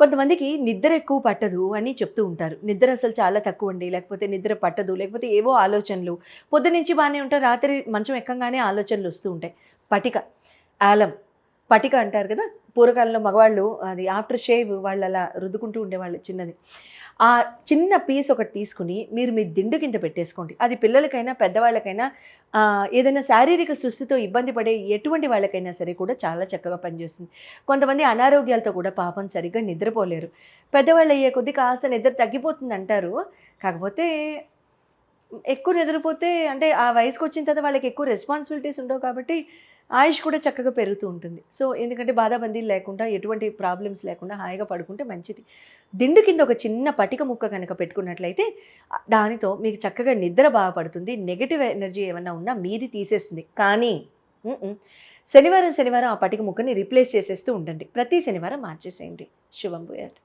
కొంతమందికి నిద్ర ఎక్కువ పట్టదు అని చెప్తూ ఉంటారు. నిద్ర అసలు చాలా తక్కువ అండి లేకపోతే నిద్ర పట్టదు. లేకపోతే ఏవో ఆలోచనలు. పొద్దునుంచి బాగానే ఉంటారు రాత్రి మంచం ఎక్కంగానే ఆలోచనలు వస్తూ ఉంటాయి. పటిక ఆలం. పటిక అంటారు కదా? పూర్వకాలంలో మగవాళ్ళు అది ఆఫ్టర్ షేవ్ వాళ్ళు అలా రుద్దుకుంటూ ఉండేవాళ్ళు చిన్నది. ఆ చిన్న పీస్ ఒకటి తీసుకుని మీరు మీ దిండు కింద పెట్టేసుకోండి. అది పిల్లలకైనా పెద్దవాళ్ళకైనా ఏదైనా శారీరక సుస్థితో ఇబ్బంది పడే ఎటువంటి వాళ్ళకైనా సరే కూడా చాలా చక్కగా పనిచేస్తుంది. కొంతమంది అనారోగ్యాలతో కూడా పాపం సరిగ్గా నిద్రపోలేరు. పెద్దవాళ్ళు అయ్యే కొద్దీ కాస్త నిద్ర తగ్గిపోతుంది అంటారు కాకపోతే ఎక్కువ నిద్రపోతే అంటే ఆ వయసుకు వచ్చిన తర్వాత వాళ్ళకి ఎక్కువ రెస్పాన్సిబిలిటీస్ ఉండవు కాబట్టి ఆయుష్ కూడా చక్కగా పెరుగుతూ ఉంటుంది. సో ఎందుకంటే బాధాబందీలు లేకుండా ఎటువంటి ప్రాబ్లమ్స్ లేకుండా హాయిగా పడుకుంటే మంచిది. దిండు కింద ఒక చిన్న పటిక ముక్క కనుక పెట్టుకున్నట్లయితే దానితో మీకు చక్కగా నిద్ర బాగుపడుతుంది నెగిటివ్ ఎనర్జీ ఏమన్నా ఉన్నా మీది తీసేస్తుంది. కానీ శనివారం శనివారం ఆ పటిక ముక్కని రిప్లేస్ చేసేస్తూ ఉండండి. ప్రతి శనివారం మార్చేసేయండి. శుభం భూయాత్.